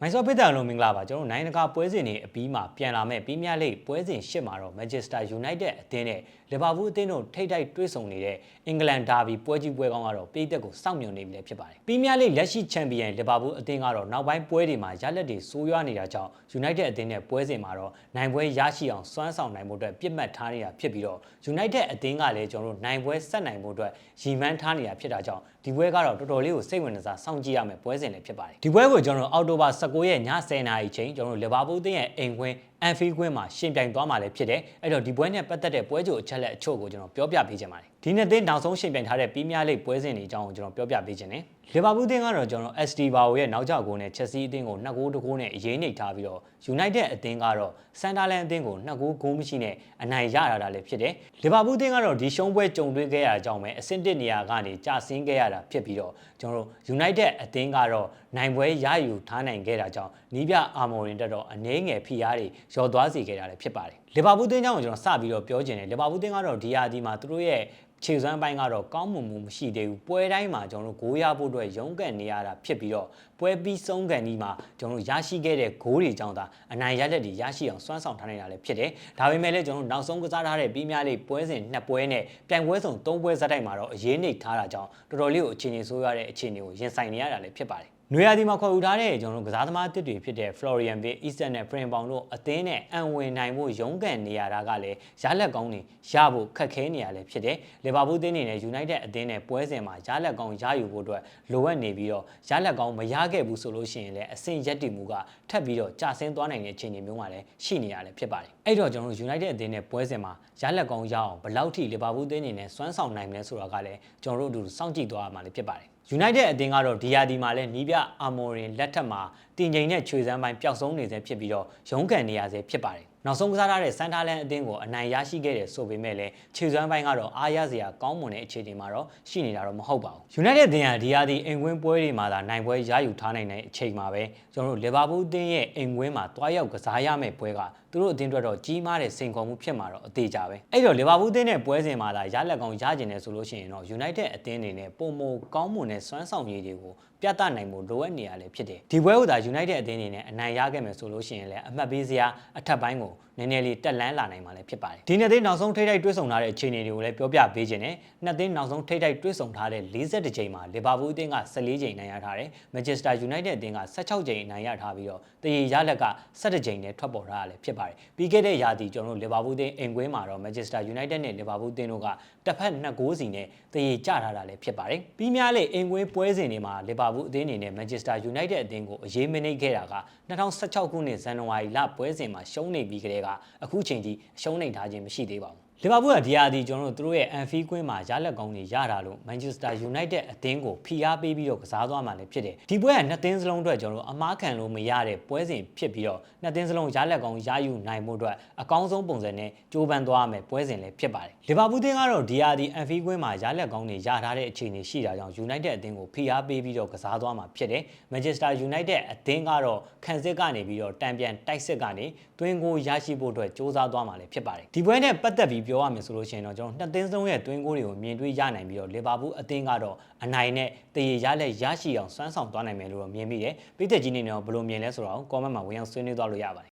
မိုင်းဆော့ဖစ်တန်လုံးမင်္ဂလာပါကျွန်တော်တို့နိုင်ငံတကာပွဲစဉ်တွေအပြီးမှာပြန်လာမဲ့ပီးမြလိပွဲစဉ်ရှစ်မှာတော့ Manchester United အသင်းနဲ့လီဗာပူးအသင်းတို့ထိတ်တိုက်တွေ့ဆုံနေတဲ့အင်္ဂလန်ဒါဘီပွဲကြီးပွဲကောင်းကတော့ပြည်သက်ကိုစောင့်မျှော်နေပြီလည်းဖြစ်ပါတယ်ပီးမြလိလက်ရှိချန်ပီယံလီဗာပူးအသင်းကတော့နောက်ပိုင်းပွဲတွေမှာရလက်တွေဆိုးရွားနေတာကြောင့် United အသင်းနဲ့ပွဲစဉ်မှာတော့နိုင်ပွဲရရှိအောင်စွမ်းဆောင်နိုင်မှုအတွက်ပြစ်မှတ်ထားနေတာဖြစ်ပြီးတော့ United အသင်းကလည်းကျွန်တော်တို့နိုင်ပွဲဆက်နိုင်မှုအတွက်ရည်မှန်းထားနေတာဖြစ်တာကြောင့်ဒီပွဲကတော့တော်တော်လေးကိုစိတ်ဝင်စားစောင့်ကြည့်ရမယ့်ပွဲစဉ်လည်းဖြစ်ပါတယ်ဒီပွဲကိုကျွန်တော်တို့အောက်တိုဘာ19ရက်ည10:00နာရီချိန်ကျွန်တော်တို့လီဗာပူးအသင်းရဲ့အိမ်ခွင်းအန်ဖီကွင်းမှာရှင်ပြိုင်သွားမှာလည်းဖြစ်တယ်အဲ့တော့ဒီပွဲနဲ့ပတ်သက်တဲ့ပွဲကြိုအချက်လက်အချို့ကိုကျွန်တော်ပြောပြပေးချင်ပါတယ်ဒီနှစ်သင်းနောက်ဆုံးရှင်ပြိုင်ထားတဲ့ပီးမြလိပွဲစဉ်တွေအကြောင်းကိုကျွန်တော်ပြောပြပေးချင်တယ် လီဗာပူးအသင်းကတော့ကျွန်တော် SD ဘာဝရဲ့နောက်ကျဂိုးနဲ့ချက်စီအသင်းကို2ဂိုးတဂိုးနဲ့အရေးနှိပ်ထားပြီးတော့ United အသင်းကတော့စန်ဒါလန်အသင်းကို2ဂိုးဂိုးမရှိနဲ့အနိုင်ရတာလည်းဖြစ်တယ်လီဗာပူးအသင်းကတော့ဒီရှုံးပွဲကြုံတွေ့ခဲ့ရတာကြောင့်ပဲအဆင့်1နေရာကနေကျဆင်းခဲ့ရတာဖြစ်ပြီးတော့ကျွန်တော်တို့ United အသင်းကတော့နိုင်ပွဲရယူထားနိုင်ခဲ့တာကြောင့်နီးပြအာမော်ရင်တက်တော့အနည်းငယ်ဖိအားတွေရော်သွားစေခဲ့တာလည်းဖြစ်ပါတယ် လီဗာပူးအသင်းကြောင့်ကျွန်တော်စပြီးတော့ပြောချင်တယ်လီဗာပူးအသင်းကတော့ဒီယာဒီမှာသူတို့ရဲ့ခြေစွမ်းပိုင်းကတော့ကောင်းမွန်မှုမရှိသေးဘူးပွဲတိုင်းမှာကျွန်တော်တို့ဂိုးရဖို့အတွက်ရုန်းကန်နေရတာဖြစ်ပြီးတော့ပွဲပြီးဆုံးကန်ဒီမှာကျွန်တော်တို့ရရှိခဲ့တဲ့ဂိုးတွေကြောင့်သာအနိုင်ရလက်တွေရရှိအောင်စွမ်းဆောင်ထားနေတာလည်းဖြစ်တယ်ဒါပေမဲ့လည်းကျွန်တော်တို့နောက်ဆုံးကစားထားတဲ့ပြီးများလေးပွဲစဉ်နှစ်ပွဲနဲ့ပြိုင်ပွဲဆောင်သုံးပွဲဇက်တိုက်မှာတော့အရေးနှိပ်ထားတာကြောင့်တော်တော်လေးကိုအခြေအနေဆိုးရတဲ့အခြေအနေကိုရင်ဆိုင်နေရတာလည်းဖြစ်ပါတယ် နွေရာသီမှာခေါ်ယူထားတဲ့ကျွန်တော်တို့ကစားသမားတစ်တွေဖြစ်တဲ့ Florian Bay, Eastern နဲ့ Prin ပေါင်တို့အသင်းနဲ့အံဝင်နိုင်ဖို့ရုန်းကန်နေရတာကလည်းရလက်ကောင်းတွေရဖို့ခက်ခဲနေရလည်းဖြစ်တယ်။လီဗာပူးအသင်းနေနဲ့ United အသင်းနဲ့ပွဲစဉ်မှာရလက်ကောင်းရယူဖို့အတွက်လိုအပ်နေပြီးတော့ရလက်ကောင်းမရခဲ့ဘူးဆိုလို့ရှိရင်လည်းအဆင့်ရက်တည်မှုကထပ်ပြီးတော့ကျဆင်းသွားနိုင်တဲ့အခြေအနေမျိုးမှလည်းရှိနေရလည်းဖြစ်ပါတယ်။အဲ့တော့ကျွန်တော်တို့ United အသင်းနဲ့ပွဲစဉ်မှာရလက်ကောင်းရအောင်ဘယ်လောက်ထိလီဗာပူးအသင်းနေနဲ့စွမ်းဆောင်နိုင်မလဲဆိုတာကလည်းကျွန်တော်တို့အတူစောင့်ကြည့်သွားရမှာလည်းဖြစ်ပါတယ်။ United အသင်းကတော့ဒီယာဒီမှာလည်းနီးပြအာမော်ရင်လက်ထက်မှာတင်ချိန်နဲ့ချွေစမ်းပိုင်းပျောက်ဆုံးနေစေဖြစ်ပြီးတော့ရုန်းကန်နေရစေဖြစ်ပါတယ် နောက်ဆုံးကစားထားတဲ့စန်တာလန်အသင်းကိုအနိုင်ရရှိခဲ့တဲ့ဆိုပေမဲ့လည်းခြေစွမ်းပိုင်းကတော့အားရစရာကောင်းမွန်တဲ့အခြေအနေမှာတော့ရှိနေတာတော့မဟုတ်ပါဘူး။ United အသင်းကဒီယာဒီအိမ်ကွင်းပွဲတွေမှာသာနိုင်ပွဲရယူထားနိုင်တဲ့အချိန်မှာပဲကျွန်တော်တို့လီဗာပူးအသင်းရဲ့အိမ်ကွင်းမှာတွားရောက်ကစားရမယ့်ပွဲကသူတို့အသင်းအတွက်တော့ကြီးမားတဲ့စိန်ခေါ်မှုဖြစ်မှာတော့အသေးကြပဲ။အဲ့တော့လီဗာပူးအသင်းနဲ့ပွဲစဉ်မှာလာရလက်ကောင်ရကျင်တယ်ဆိုလို့ရှိရင်တော့ United အသင်းအနေနဲ့ပုံမကောင်းမွန်တဲ့စွမ်းဆောင်ရည်တွေကိုပြသနိုင်မှုလိုအပ်နေရလဲဖြစ်တယ်ဒီပွဲကိုသာ United အသင်းအနေနဲ့အနိုင်ရခဲ့မယ်ဆိုလို့ရှိရင်လည်းအမှတ်ပေးစရာအထက်ပိုင်းကိုနည်းနည်းလေးတက်လန်းလာနိုင်မှာလည်းဖြစ်ပါတယ်ဒီနှစ်သိန်းနောက်ဆုံးထိတ်ထိုက်တွဲဆုံထားတဲ့အခြေအနေတွေကိုလည်းပြောပြပေးခြင်းနဲ့နှစ်သိန်းနောက်ဆုံးထိတ်ထိုက်တွဲဆုံထားတဲ့42ချိန်မှာလီဗာပူးအသင်းက14ချိန်နိုင်ရထားတယ်မန်ချက်စတာယူနိုက်တက်အသင်းက16ချိန်နိုင်ရထားပြီးတော့တရေရလက်က17ချိန်နဲ့ထွက်ပေါ်ထားရလည်းဖြစ်ပါတယ်ပြီးခဲ့တဲ့ရာသီကျွန်တော်တို့လီဗာပူးအသင်းအိမ်ကွင်းမှာတော့မန်ချက်စတာယူနိုက်တက်နဲ့လီဗာပူးအသင်းတို့က တစ်ဖက်2ဂိုးစီနဲ့တရေကျထားတာလည်းဖြစ်ပါတယ်ပြီးများလေအိမ်ကွင်းပွဲစဉ်တွေမှာလီဗာပူးအသင်းအနေနဲ့မန်ချက်စတာယူနိုက်တက်အသင်းကိုအရေးမနှိပ်ခဲ့တာက2016ခုနှစ်ဇန်နဝါရီလပွဲစဉ်မှာရှုံးနေပြီးကတည်းကအခုချိန်ထိရှုံးနေထားခြင်းမရှိသေးပါဘူး လီဗာပူးကဒီယာဒီကျွန်တော်တို့တို့ရဲ့အန်ဖီကွင်းမှာရလက်ကောင်းတွေရတာလို့မန်ချက်စတာယူနိုက်တက်အသင်းကိုဖိအားပေးပြီးတော့ကစားသွားမှလည်းဖြစ်တယ်ဒီပွဲကနှစ်သင်းစလုံးအတွက်ကျွန်တော်တို့အမားခံလို့မရတဲ့ပွဲစဉ်ဖြစ်ပြီးတော့နှစ်သင်းစလုံးရလက်ကောင်းရယူနိုင်မှုအတွက်အကောင်းဆုံးပုံစံနဲ့ကြိုးပမ်းသွားမယ်ပွဲစဉ်လည်းဖြစ်ပါတယ်လီဗာပူးတင်းကတော့ဒီယာဒီအန်ဖီကွင်းမှာရလက်ကောင်းတွေရထားတဲ့အခြေအနေရှိတာကြောင့်ယူနိုက်တက်အသင်းကိုဖိအားပေးပြီးတော့ကစားသွားမှာဖြစ်တယ်မန်ချက်စတာယူနိုက်တက်အသင်းကတော့ခံစစ်ကနေပြီးတော့တံပြန်တိုက်စစ်ကနေတွင်းကိုရရှိဖို့အတွက်စ조사သွားမှာလည်းဖြစ်ပါတယ်ဒီပွဲနဲ့ပတ်သက်ပြီးပြောရမယ်ဆိုလို့ရှိရင်တော့ကျွန်တော်နှစ်သင်းစလုံးရဲ့တွင်းကိုတွေကိုမြင်တွေ့ရနိုင်ပြီးတော့လီဗာပူးအသင်းကတော့အနိုင်နဲ့တရေရလက်ရရှိအောင်စွမ်းဆောင်သွားနိုင်မယ်လို့တော့မြင်မိတယ်ပြည်သက်ကြီးနေတော့ဘယ်လိုမြင်လဲဆိုတော့ comment မှာဝင်အောင်ဆွေးနွေးသွားလို့ရပါတယ်